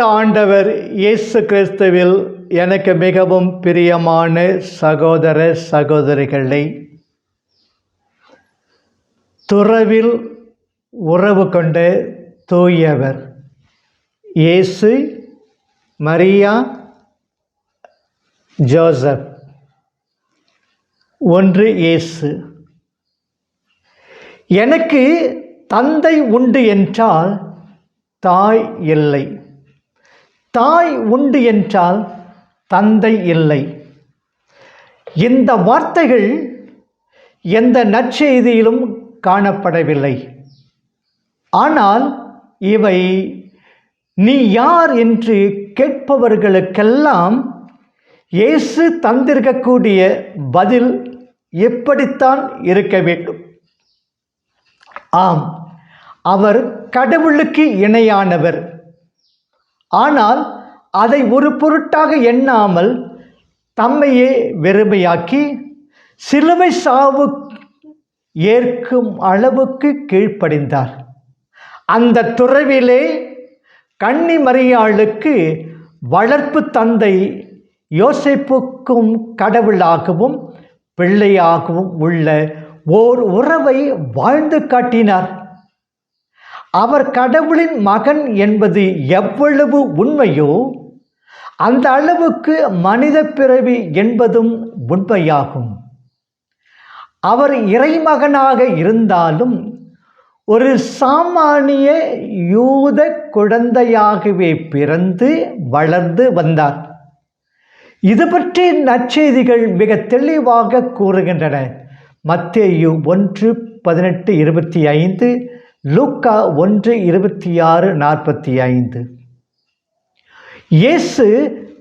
ஆண்டவர் இயேசு கிறிஸ்துவில் எனக்கு மிகவும் பிரியமான சகோதர சகோதரிகளை துறவில் உறவு கொண்ட தூயவர் இயேசு மரியா ஜோசப். ஒன்று இயேசு. எனக்கு தந்தை உண்டு என்றால் தாய் இல்லை. தாய் உண்டு என்றால் தந்தை இல்லை. இந்த வார்த்தைகள் எந்த நற்செய்தியிலும் காணப்படவில்லை. ஆனால் இவை நீ யார் என்று கேட்பவர்களுக்கெல்லாம் இயேசு தந்திருக்கக்கூடிய பதில் எப்படித்தான் இருக்க வேண்டும்? ஆம் அவர் கடவுளுக்கு இணையானவர். ஆனால் அதை ஒரு பொருட்டாக எண்ணாமல் தம்மையே வெறுமையாக்கி சிலுவை சாவு ஏற்கும் அளவுக்கு கீழ்ப்படிந்தார். அந்த துறவிலே கன்னி மரியாளுக்கு வளர்ப்பு தந்தை யோசிப்புக்கும் கடவுளாகவும் பிள்ளையாகவும் உள்ள ஓர் உறவை வாழ்ந்து காட்டினார். அவர் கடவுளின் மகன் என்பது எவ்வளவு உண்மையோ அந்த அளவுக்கு மனித பிறவி என்பதும் உண்மையாகும். அவர் இறைமகனாக இருந்தாலும் ஒரு சாமானிய யூத குழந்தையாகவே பிறந்து வளர்ந்து வந்தார். இது பற்றி நற்செய்திகள் மிக தெளிவாக கூறுகின்றன. மத்தேயு ஒன்று பதினெட்டு இருபத்தி ஐந்து லூக்கா ஒன்று இருபத்தி ஆறு நாற்பத்தி ஐந்து. இயேசு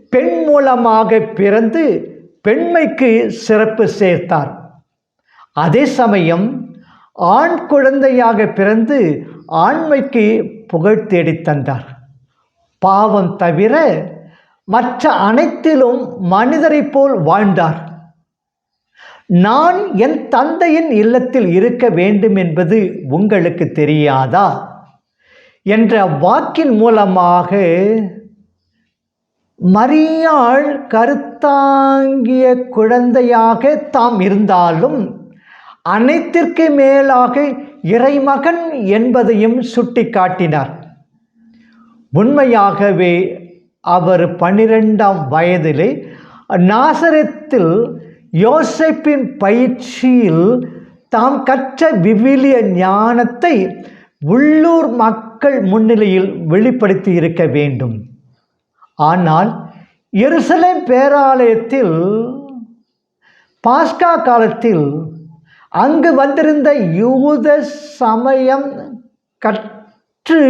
பெண் மூலமாக பிறந்து பெண்மைக்கு சிறப்பு சேர்த்தார். அதே சமயம் ஆண் குழந்தையாக பிறந்து ஆண்மைக்கு புகழ் தேடித் தந்தார். பாவம் தவிர மற்ற அனைத்திலும் மனிதரைப் போல் வாழ்ந்தார். நான் என் தந்தையின் இல்லத்தில் இருக்க வேண்டும் என்பது உங்களுக்கு தெரியாதா? என்ற வாக்கின் மூலமாக மரியாள் கருத்தாங்கிய குழந்தையாக தாம் இருந்தாலும் அனைத்திற்கு மேலாக இறைமகன் என்பதையும் சுட்டிக்காட்டினார். உண்மையாகவே அவர் பன்னிரெண்டாம் வயதிலே நாசரத்தில் யோசைப்பின் பயிற்சியில் தாம் கற்ற விவிலிய ஞானத்தை உள்ளூர் மக்கள் முன்னிலையில் வெளிப்படுத்தி இருக்க வேண்டும். ஆனால் எருசலேம் பேராலயத்தில் பாஸ்கா காலத்தில் அங்கு வந்திருந்த யூத சமயம் கற்று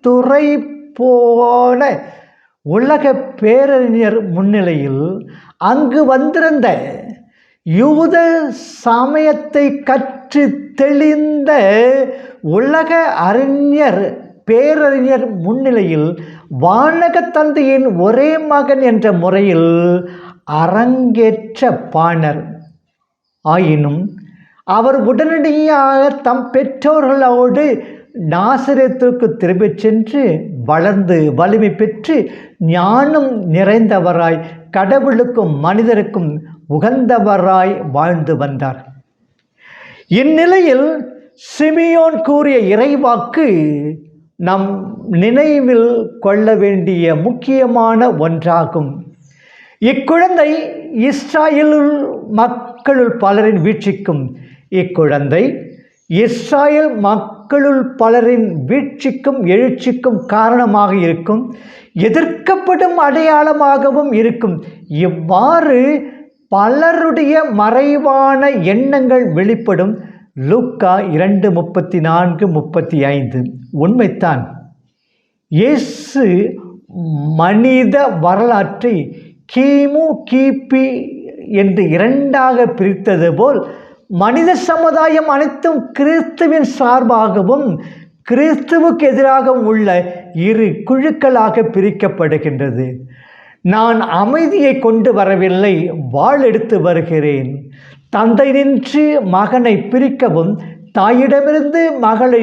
துறை போன உலக பேரறிஞர் முன்னிலையில் அங்கு வந்திருந்த யூத சமயத்தை கற்று தெளிந்த உலக அறிஞர் பேரறிஞர் முன்னிலையில் வானக தந்தையின் ஒரே மகன் என்ற முறையில் அரங்கேற்ற பாணர். ஆயினும் அவர் உடனடியாக தம் பெற்றோர்களோடு நாசிரியத்திற்கு திரும்பிச் சென்று வளர்ந்து வலிமை பெற்று ஞானம் நிறைந்தவராய் கடவுளுக்கும் மனிதருக்கும் உகந்தவராய் வாழ்ந்து வந்தார். இந்நிலையில் சிமியோன் கூறிய இறைவாக்கு நம் நினைவில் கொள்ள வேண்டிய முக்கியமான ஒன்றாகும். இக்குழந்தை இஸ்ராயலுள் மக்களுள் பலரின் வீழ்ச்சிக்கும் இக்குழந்தை இஸ்ராயல் மக்களுள் பலரின் வீழ்ச்சிக்கும் எழுச்சிக்கும் காரணமாக இருக்கும் எதிர்க்கப்படும் அடையாளமாகவும் இருக்கும். இவ்வாறு பலருடைய மறைவான எண்ணங்கள் வெளிப்படும் லூக்கா இரண்டு முப்பத்தி நான்கு முப்பத்தி ஐந்து. உண்மைத்தான் இயேசு மனித வரலாற்றை கிமு கிபி என்று இரண்டாக பிரித்தது போல் மனித சமுதாயம் அனைத்தும் கிறிஸ்துவின் சார்பாகவும் கிறிஸ்துவுக்கு எதிராகவும் உள்ள இரு குழுக்களாக பிரிக்கப்படுகின்றது. நான் அமைதியை கொண்டு வரவில்லை வாழ் எடுத்து வருகிறேன். தந்தை நின்று மகனை பிரிக்கவும் தாயிடமிருந்து மகளை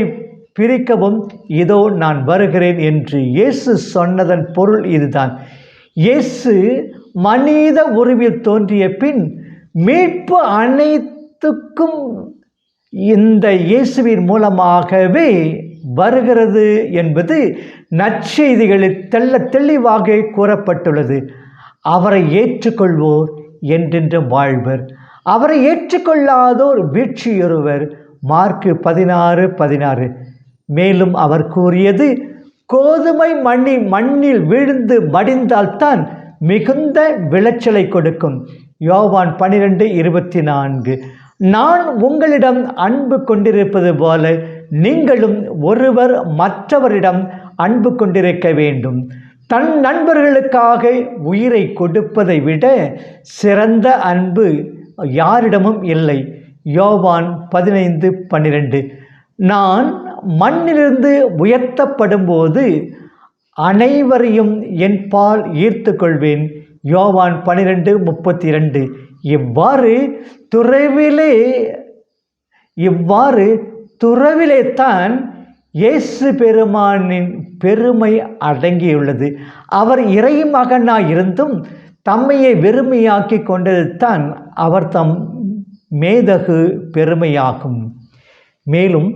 பிரிக்கவும் இதோ நான் வருகிறேன் என்று இயேசு சொன்னதன் பொருள் இதுதான். இயேசு மனித உருவில் தோன்றிய பின் மீட்பு அனைத்துக்கும் இந்த இயேசுவின் மூலமாகவே வருகிறது என்பது நற்செய்திகளில் தெள்ள தெளிவாக கூறப்பட்டுள்ளது. அவரை ஏற்றுக்கொள்வோர் என்றென்றும் வாழ்வர். அவரை ஏற்றுக்கொள்ளாதோர் வீழ்ச்சியொருவர். மார்க்கு பதினாறு பதினாறு. மேலும் அவர் கூறியது கோதுமை மண்ணி மண்ணில் விழுந்து மடிந்தால்தான் மிகுந்த விளைச்சலை கொடுக்கும். யோவான் பனிரெண்டு இருபத்தி நான்கு. நான் உங்களிடம் அன்பு கொண்டிருப்பது போல நீங்களும் ஒருவர் மற்றவரிடம் அன்பு கொண்டிருக்க வேண்டும். தன் நண்பர்களுக்காக உயிரை கொடுப்பதை விட சிறந்த அன்பு யாரிடமும் இல்லை. யோவான் பதினைந்து பன்னிரெண்டு. நான் மண்ணிலிருந்து உயர்த்தப்படும்போது அனைவரையும் என் பால் ஈர்த்து கொள்வேன் யோவான் பன்னிரெண்டு முப்பத்தி இரண்டு இவ்வாறு துறைவிலே இவ்வாறு துறவிலே தான் இயேசு பெருமானின் பெருமை அடங்கியுள்ளது. அவர் இறைமகனாய் இருந்தும் தம்மையை வெறுமையாக்கி கொண்டது தான் அவர் தம் மேதகு பெருமையாகும். மேலும்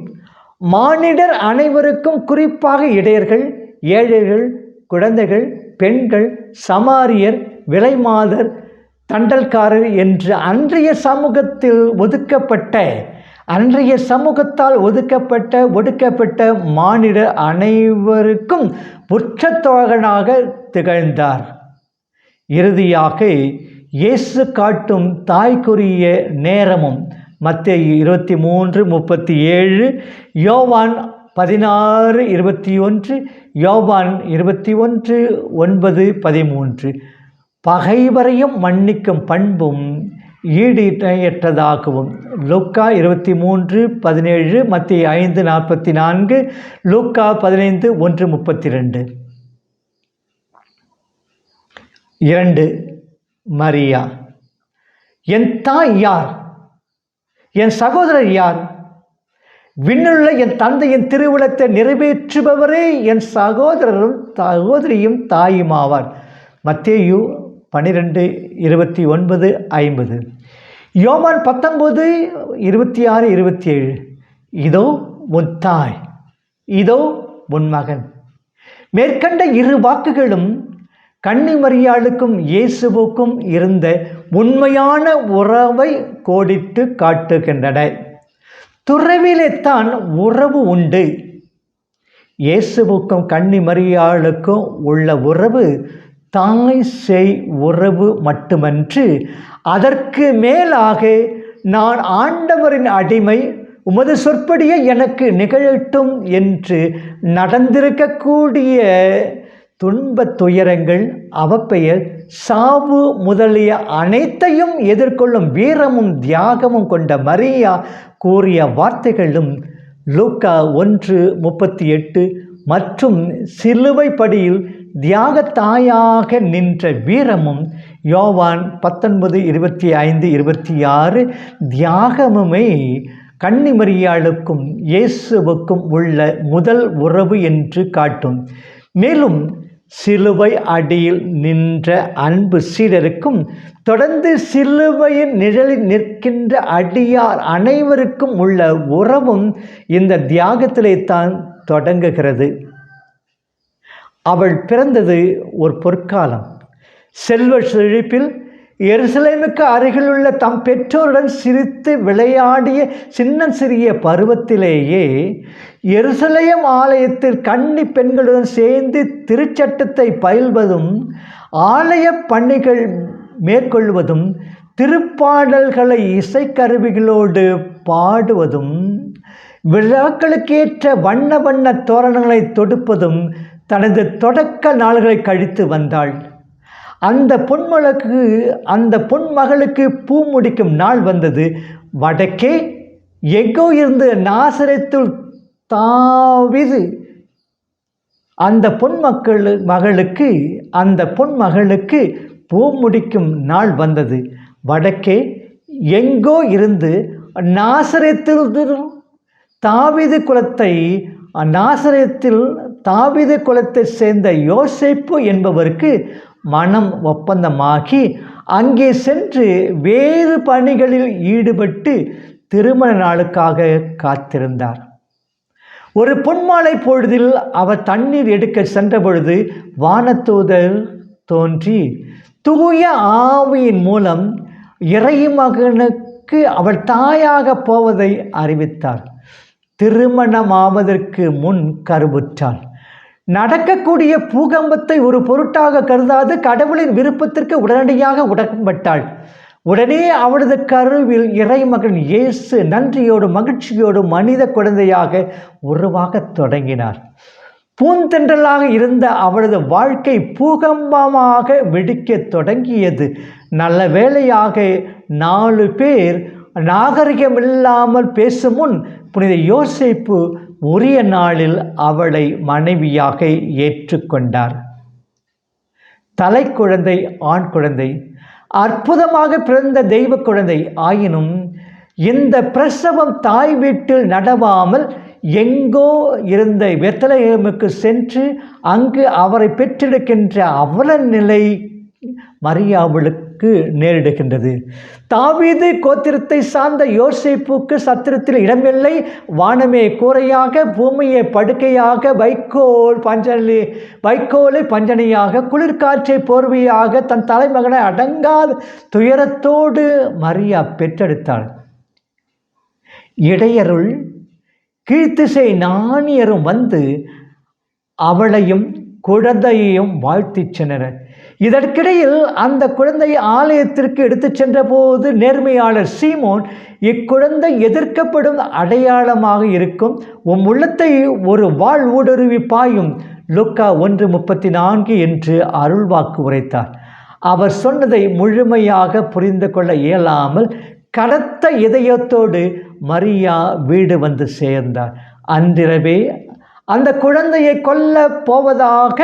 மானிடர் அனைவருக்கும் குறிப்பாக இடையர்கள் ஏழைகள் குழந்தைகள் பெண்கள் சமாரியர் விலைமாதர் தண்டல்காரர் என்று அன்றைய சமூகத்தில் ஒதுக்கப்பட்ட அன்றைய சமூகத்தால் ஒதுக்கப்பட்ட ஒடுக்கப்பட்ட மானிடர் அனைவருக்கும் உச்சத்தோகனாக திகழ்ந்தார். இறுதியாக இயேசு காட்டும் தாய்க்குரிய நேரமும் மத்திய இருபத்தி மூன்று முப்பத்தி ஏழு யோவான் பதினாறு இருபத்தி ஒன்று யோவான் இருபத்தி ஒன்று ஒன்பது பதிமூன்று. பகைவரையும் மன்னிக்கும் பண்பும் ஈடிணையற்றதாகவும் லூக்கா இருபத்தி மூன்று பதினேழு மத்திய ஐந்து நாற்பத்தி நான்கு லூக்கா பதினைந்து ஒன்று முப்பத்தி ரெண்டு இரண்டு மரியா. என் தாய் யார்? என் சகோதரர் யார்? விண்ணுள்ள என் தந்தையின் திருவிழத்தை நிறைவேற்றுபவரே என் சகோதரரும் சகோதரியும் தாயுமாவார். மத்தேயு பன்னிரெண்டு இருபத்தி ஒன்பது ஐம்பது. யோவான் பத்தொம்போது இருபத்தி ஆறு இருபத்தி ஏழு இதோ உன் தாய் இதோ உன் மகன். மேற்கண்ட இரு வாக்குகளும் கன்னிமரியாளுக்கும் இயேசுவுக்கும் இருந்த உண்மையான உறவை கோடிட்டு காட்டுகின்றன. துறவிலே தான் உறவு உண்டு. இயேசுவுக்கும் கன்னிமரியாளுக்கும் உள்ள உறவு தாய் செய் உறவு மட்டுமன்று அதற்கு மேலாக நான் ஆண்டவரின் அடிமை உமது சொற்படியே எனக்கு நிகழட்டும் என்று நடந்திருக்கக்கூடிய துன்பத் துயரங்கள் அவப்பெயர் சாவு முதலிய அனைத்தையும் எதிர்கொள்ளும் வீரமும் தியாகமும் கொண்ட மரியா கூறிய வார்த்தைகளும் லூக்கா ஒன்று முப்பத்தி எட்டு மற்றும் சிலுவை படியில் தியாகத்தாயாக நின்ற வீரமும் யோவான் பத்தொன்பது இருபத்தி ஐந்து இருபத்தி ஆறு தியாகமுமே கன்னிமரியாளுக்கும் இயேசுவுக்கும் உள்ள முதல் உறவு என்று காட்டும். மேலும் சிலுவை அடியில் நின்ற அன்பு சீடருக்கும் தொடர்ந்து சிலுவையின் நிழலில் நிற்கின்ற அடியார் அனைவருக்கும் உள்ள உறவும் இந்த தியாகத்திலே தான் தொடங்குகிறது. அவள் பிறந்தது ஒரு பொற்காலம். செல்வ செழிப்பில் எருசலேமுக்கு அருகிலுள்ள தம் பெற்றோருடன் சிரித்து விளையாடிய சின்ன சிறிய பருவத்திலேயே எருசலேம் ஆலயத்தில் கன்னி பெண்களுடன் சேர்ந்து திருச்சட்டத்தை பயில்வதும் ஆலய பணிகள் மேற்கொள்வதும் திருப்பாடல்களை இசைக்கருவிகளோடு பாடுவதும் விழாக்களுக்கேற்ற வண்ண வண்ண தோரணங்களை தொடுப்பதும் தனது தொடக்க நாள்களை கழித்து வந்தாள். அந்த பொன்மகளுக்கு அந்த பொன்மகளுக்கு பூ முடிக்கும் நாள் வந்தது. வடக்கே எங்கோ இருந்து நாசரத்துள் தாவிது. அந்த பொன்மக்கள் மகளுக்கு அந்த பொன்மகளுக்கு பூ முடிக்கும் நாள் வந்தது. வடக்கே எங்கோ இருந்து நாசரத்தில் தாவிது குலத்தை நாசரத்தில் தாவித குலத்தை சேர்ந்த யோசிப்பு என்பவருக்கு மனம் ஒப்பந்தமாகி அங்கே சென்று வேறு பணிகளில் ஈடுபட்டு திருமண நாளுக்காக காத்திருந்தார். ஒரு பொன்மாலை பொழுதில் அவர் தண்ணீர் எடுக்க சென்ற பொழுது வானத்தூதர் தோன்றி தூய ஆவியின் மூலம் இறைமகனுக்கு அவள் தாயாக போவதை அறிவித்தார். திருமணமாவதற்கு முன் கருவுற்றாள் நடக்கக்கூடிய பூகம்பத்தை ஒரு பொருட்டாக கருதாது கடவுளின் விருப்பத்திற்கு உடனடியாக உடன்பட்டாள். உடனே அவளது கருவில் இறைமகன் இயேசு நன்றியோடு மகிழ்ச்சியோடு மனித குழந்தையாக உருவாகத் தொடங்கினார். பூந்தென்றலாக இருந்த அவளது வாழ்க்கை பூகம்பமாக வெடிக்கத் தொடங்கியது. நல்ல வேளையாக நாலு பேர் நாகரிகமில்லாமல் பேசும் முன் புனித யோசிப்பு உரிய நாளில் அவளை மனைவியாக ஏற்றுக்கொண்டார். தலைக்குழந்தை ஆண் குழந்தை அற்புதமாக பிறந்த தெய்வ குழந்தை ஆயினும் இந்த பிரசவம் தாய் வீட்டில் நடவாமல் எங்கோ இருந்த வெத்தலையமுக்கு சென்று அங்கு அவரை பெற்றெடுக்கின்ற அவல நிலை மரியாவளுக்கு நேரிடுகின்றது. தாவீது கோத்திரத்தை சார்ந்த யோசிப்புக்கு சத்திரத்தில் இடமில்லை. வானமே கூரையாக பூமியை படுக்கையாக வைக்கோல் பஞ்சனி வைக்கோலை பஞ்சனையாக குளிர்காற்றை போர்வையாக தன் தலைமகனை அடங்காத துயரத்தோடு மரியா பெற்றெடுத்தாள். இடையருள் கீழ்த்திசை நாணியரும் வந்து அவளையும் குழந்தையையும் வாழ்த்திச் சென்றனர். இதற்கிடையில் அந்த குழந்தையை ஆலயத்திற்கு எடுத்துச் சென்றபோது நேர்மையாளர் சீமோன் இக்குழந்தை எதிர்க்கப்படும் அடையாளமாக இருக்கும். உம் உள்ளத்தை ஒரு வாழ் ஊடுருவி பாயும் லுக்கா ஒன்று முப்பத்தி நான்கு என்று அருள்வாக்கு உரைத்தார். அவர் சொன்னதை முழுமையாக புரிந்து கொள்ள இயலாமல் கடத்த இதயத்தோடு மரியா வீடு வந்து சேர்ந்தார். அன்றிரவே அந்த குழந்தையை கொல்ல போவதாக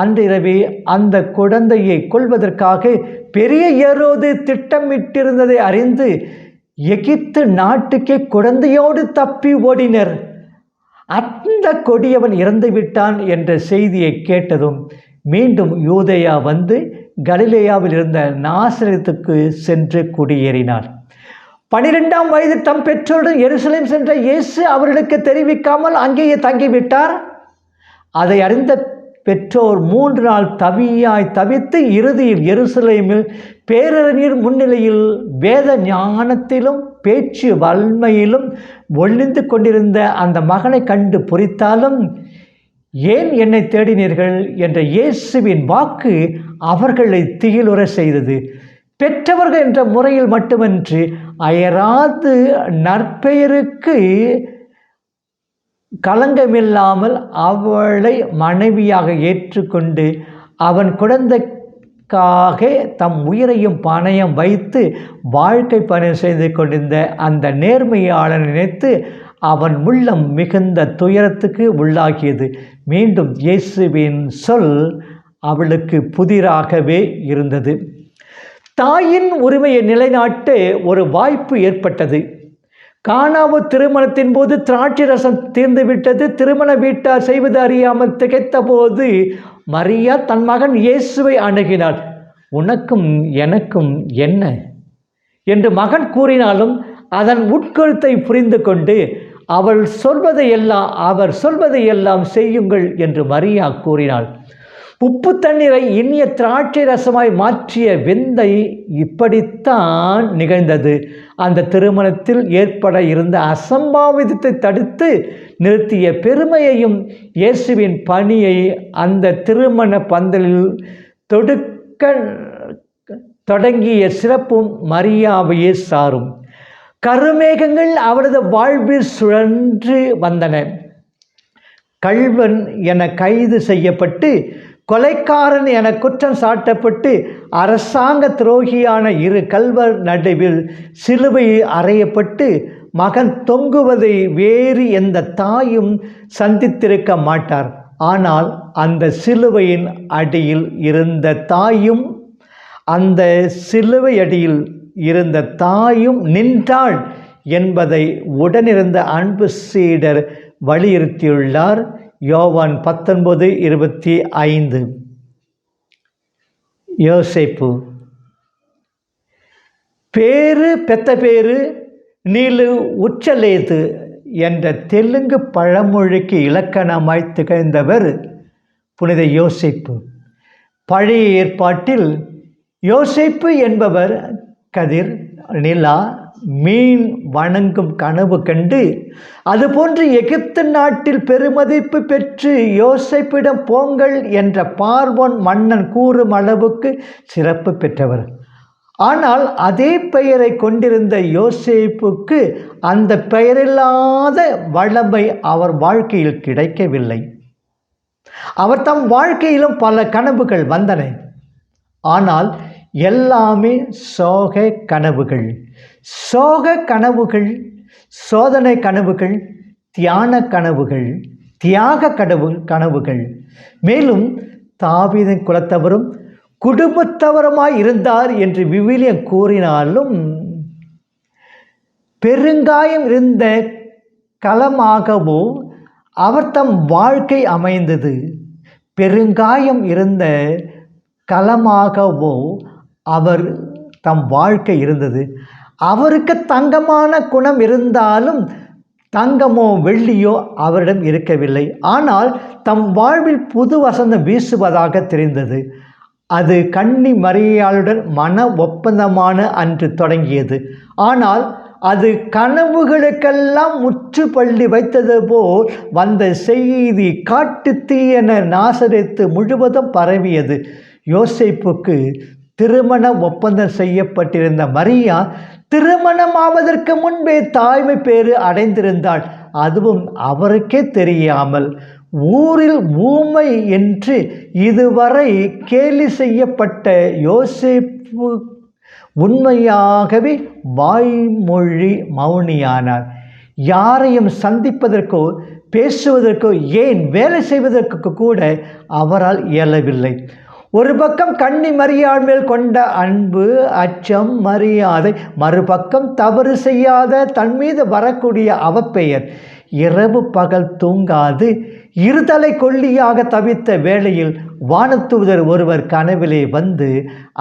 அன்றிரவே அந்த குழந்தையை கொள்வதற்காக பெரிய ஏரோது திட்டமிட்டிருந்ததை அறிந்து எகிப்து நாட்டுக்கே குழந்தையோடு தப்பி ஓடினர். அந்த கொடியவன் இறந்து விட்டான் என்ற செய்தியை கேட்டதும் மீண்டும் யூதேயா வந்து கலிலேயாவில் இருந்த நாசரத்துக்கு சென்று குடியேறினார் பனிரெண்டாம் வயது தம் பெற்றோருடன் எருசலேம் சென்ற இயேசு அவர்களுக்கு தெரிவிக்காமல் அங்கேயே தங்கிவிட்டார். அதை அறிந்த பெற்றோர் மூன்று நாள் தவியாய் தவித்து இறுதியில் எருசலேமில் பேரறிஞர் முன்னிலையில் வேத ஞானத்திலும் பேச்சு வன்மையிலும் ஒளிந்து கொண்டிருந்த அந்த மகனை கண்டு பொறித்தாலும் ஏன் என்னை தேடினீர்கள் என்ற இயேசுவின் வாக்கு அவர்களை திகிலுற செய்தது. பெற்றவர்கள் என்ற முறையில் மட்டுமன்று அயராது நற்பெயருக்கு களங்கமில்லாமல் அவளை மனைவியாக ஏற்றுக்கொண்டு அவன் குழந்தைக்காக தம் உயிரையும் பணயம் வைத்து வாழ்க்கை பணி செய்து கொண்டிருந்த அந்த நேர்மையாளன் நினைத்து அவன் உள்ளம் மிகுந்த துயரத்துக்கு உள்ளாகியது. மீண்டும் இயேசுவின் சொல் அவளுக்கு புதிராகவே இருந்தது. தாயின் உரிமையை நிலைநாட்ட ஒரு வாய்ப்பு ஏற்பட்டது. காணாவு திருமணத்தின் போது திராட்சை ரசம் தீர்ந்து விட்டது. திருமண வீட்டார் செய்வது அறியாமல் திகைத்த போது மரியா தன் மகன் இயேசுவை அணுகினாள். உனக்கும் எனக்கும் என்ன? என்று மகன் கூறினாலும் அதன் உட்கருத்தை புரிந்து கொண்டு அவள் சொல்வதையெல்லாம் அவர் சொல்வதையெல்லாம் செய்யுங்கள் என்று மரியா கூறினாள். உப்பு தண்ணீரை இனிய திராட்சை ரசமாய் மாற்றிய விந்தை இப்படித்தான் நிகழ்ந்தது. அந்த திருமணத்தில் ஏற்பட இருந்த அசம்பாவிதத்தை தடுத்து நிறுத்திய பெருமையையும் இயேசுவின் பணியை அந்த திருமண பந்தலில் தொடுக்க தொடங்கிய சிறப்பும் மரியாவையே சாரும். கருமேகங்கள் அவரது வாழ்வில் சுழன்று வந்தன. கள்வன் என கைது செய்யப்பட்டு கொலைக்காரன் என குற்றம் சாட்டப்பட்டு அரசாங்க துரோகியான இரு கல்வர் நடுவில் சிலுவை அறையப்பட்டு மகன் தொங்குவதை வேறு எந்த தாயும் சந்தித்திருக்க மாட்டார். ஆனால் அந்த சிலுவையின் அடியில் இருந்த தாயும் அந்த சிலுவை அடியில் இருந்த தாயும் நின்றாள் என்பதை உடனிருந்த அன்பு சீடர் வலியுறுத்தியுள்ளார். யோவான் பத்தொன்பது இருபத்தி ஐந்து. யோசிப்பு பேரு பெத்த பேரு நீலு உச்சலேது என்ற தெலுங்கு பழமொழிக்கு இலக்கணமாய் திகழ்ந்தவர் புனித யோசிப்பு. பழைய ஏற்பாட்டில் யோசிப்பு என்பவர் கதிர் நிலா மீன் வணங்கும் கனவு கண்டு அதுபோன்று எகிப்து நாட்டில் பெருமதிப்பு பெற்று யோசைப்பிடம் போங்கள் என்ற பார்வோன் மன்னன் கூறும் அளவுக்கு சிறப்பு பெற்றவர். ஆனால் அதே பெயரை கொண்டிருந்த யோசேப்புக்கு அந்த பெயரில்லாத வளமை அவர் வாழ்க்கையில் கிடைக்கவில்லை. அவர் தம் வாழ்க்கையிலும் பல கனவுகள் வந்தன. ஆனால் எல்லாமே சோக கனவுகள். சோக கனவுகள் சோதனை கனவுகள் தியான கனவுகள் தியாக கனவு கனவுகள். மேலும் தாவீதின் குலத்தவரும் குடும்பத்தவருமாய் இருந்தார் என்று விவிலியம் கூறினாலும் பெருங்காயம் இருந்த களமாகவோ அவர் தம் வாழ்க்கை அமைந்தது. பெருங்காயம் இருந்த களமாகவோ அவர் தம் வாழ்க்கை இருந்தது. அவருக்கு தங்கமான குணம் இருந்தாலும் தங்கமோ வெள்ளியோ அவரிடம் இருக்கவில்லை. ஆனால் தம் வாழ்வில் புது வசந்தம் வீசுவதாக தெரிந்தது. அது கன்னி மரியாளுடன் மன ஒப்பந்தமான அன்று தொடங்கியது. ஆனால் அது கனவுகளுக்கெல்லாம் முற்றுப்பள்ளி வைத்தது போல் வந்த செய்தி காட்டு தீயென நாசரித்து முழுவதும் பரவியது. யோசிப்புக்கு திருமண ஒப்பந்தம் செய்யப்பட்டிருந்த மரியா திருமணமாவதற்கு முன்பே தாய்மை பேறு அடைந்திருந்தாள். அதுவும் அவருக்கே தெரியாமல். ஊரில் ஊமை என்று இதுவரை கேலி செய்யப்பட்ட யோசிப்பு உண்மையாகவே வாய்மொழி மௌனியானார். யாரையும் சந்திப்பதற்கோ பேசுவதற்கோ ஏன் வேலை செய்வதற்கு கூட அவரால் இயலவில்லை. ஒரு பக்கம் கண்ணி மரியாள் மேல் கொண்ட அன்பு அச்சம் மரியாதை மறுபக்கம் தவறு செய்யாத தன் மீது வரக்கூடிய அவப்பெயர். இரவு பகல் தூங்காது இருதலை கொல்லியாக தவித்த வேளையில் வானத்தூதர் ஒருவர் கனவிலே வந்து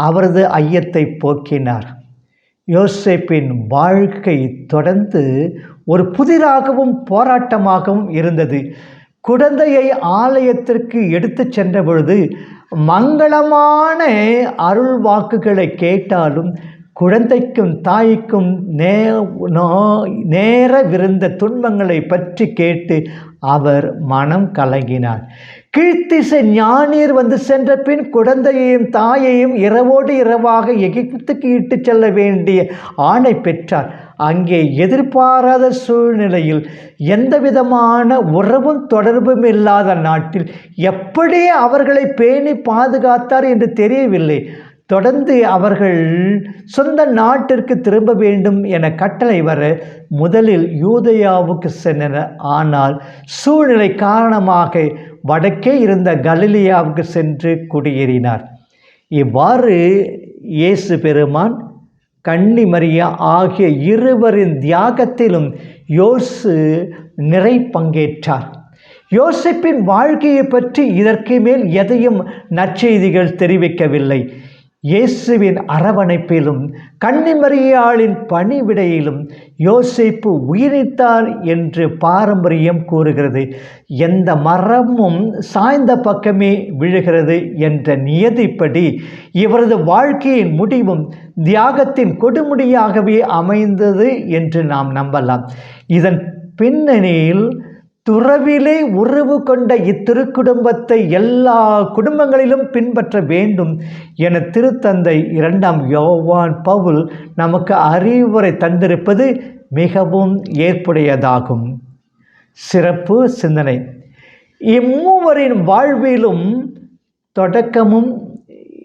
அவரது ஐயத்தை போக்கினார். யோசேப்பின் வாழ்க்கை தொடர்ந்து ஒரு புதிராகவும் போராட்டமாகவும் இருந்தது. குழந்தையை ஆலயத்திற்கு எடுத்து சென்ற பொழுது மங்களமான அருள் வாக்குகளை கேட்டாலும் குழந்தைக்கும் தாய்க்கும் நே நேரவிருந்த துன்பங்களை பற்றி கேட்டு அவர் மனம் கலங்கினார். கீழ்த்திசை ஞானியர் வந்து சென்ற பின் குழந்தையையும் தாயையும் இரவோடு இரவாக எகிப்துக்கு இட்டு செல்ல வேண்டிய ஆணை பெற்றார். அங்கே எதிர்பாராத சூழ்நிலையில் எந்த விதமான உறவும் தொடர்பும் இல்லாத நாட்டில் எப்படி அவர்களை பேணி பாதுகாத்தார் என்று தெரியவில்லை. தொடர்ந்து அவர்கள் சொந்த நாட்டிற்கு திரும்ப வேண்டும் என கட்டளை வர முதலில் யூதயாவுக்கு சென்றனர். ஆனால் சூழ்நிலை காரணமாக வடக்கே இருந்த கலிலியாவுக்கு சென்று குடியேறினார். இவ்வாறு இயேசு பெருமான் கன்னிமரியா ஆகிய இருவரின் தியாகத்திலும் யோசு நிறை பங்கேற்றார். யோசிப்பின் வாழ்க்கையை பற்றி இதற்கு மேல் எதையும் நற்செய்திகள் தெரிவிக்கவில்லை. இயேசுவின் அரவணைப்பிலும் கன்னிமரியாளின் பணிவிடையிலும் யோசிப்பு உயிரித்தார் என்று பாரம்பரியம் கூறுகிறது. எந்த மரமும் சாய்ந்த பக்கமே விழுகிறது என்ற நியதிப்படி இவரது வாழ்க்கையின் முடிவும் தியாகத்தின் கொடுமுடியாகவே அமைந்தது என்று நாம் நம்பலாம். இதன் பின்னணியில் துறவிலே உறவு கொண்ட இத்திருக்குடும்பத்தை எல்லா குடும்பங்களிலும் பின்பற்ற வேண்டும் என திருத்தந்தை இரண்டாம் யோவான் பவுல் நமக்கு அறிவுரை தந்திருப்பது மிகவும் ஏற்புடையதாகும். சிறப்பு சிந்தனை. இம்மூவரின் வாழ்விலும் தொடக்கமும்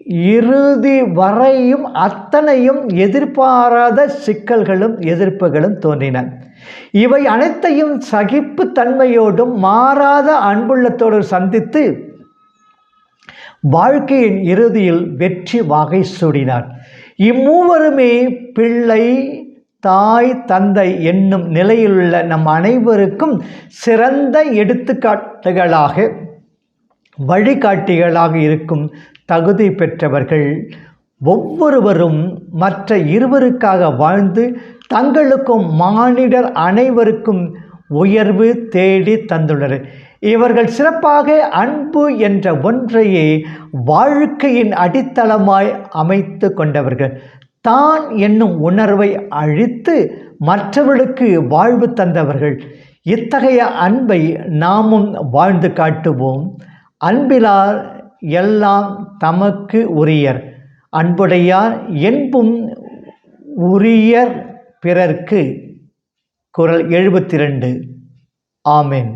இறுதி வரையும் அத்தனையும் எதிர்பாராத சிக்கல்களும் எதிர்ப்புகளும் தோன்றின. இவை அனைத்தையும் சகிப்பு தன்மையோடும் மாறாத அன்புள்ளத்தோடு சந்தித்து வாழ்க்கையின் இறுதியில் வெற்றி வகை சூடினார். இம்மூவருமே பிள்ளை தாய் தந்தை என்னும் நிலையிலுள்ள நம் அனைவருக்கும் சிறந்த எடுத்துக்காட்டுகளாக வழிகாட்டிகளாக இருக்கும் தகுதி பெற்றவர்கள் ஒவ்வொருவரும் மற்ற இருவருக்காக வாழ்ந்து தங்களுக்கும் மானிடர் அனைவருக்கும் உயர்வு தேடி தந்துள்ளனர். இவர்கள் சிறப்பாக அன்பு என்ற ஒன்றையே வாழ்க்கையின் அடித்தளமாய் அமைத்து கொண்டவர்கள். தான் என்னும் உணர்வை அழித்து மற்றவர்களுக்கு வாழ்வு தந்தவர்கள். இத்தகைய அன்பை நாமும் வாழ்ந்து காட்டுவோம். அன்பிலார் எல்லாம் தமக்கு உரியர். அன்புடையார் என்பும் உரியர் பிறர்க்கு. குரல் எழுபத்தி ரெண்டு ஆமென்.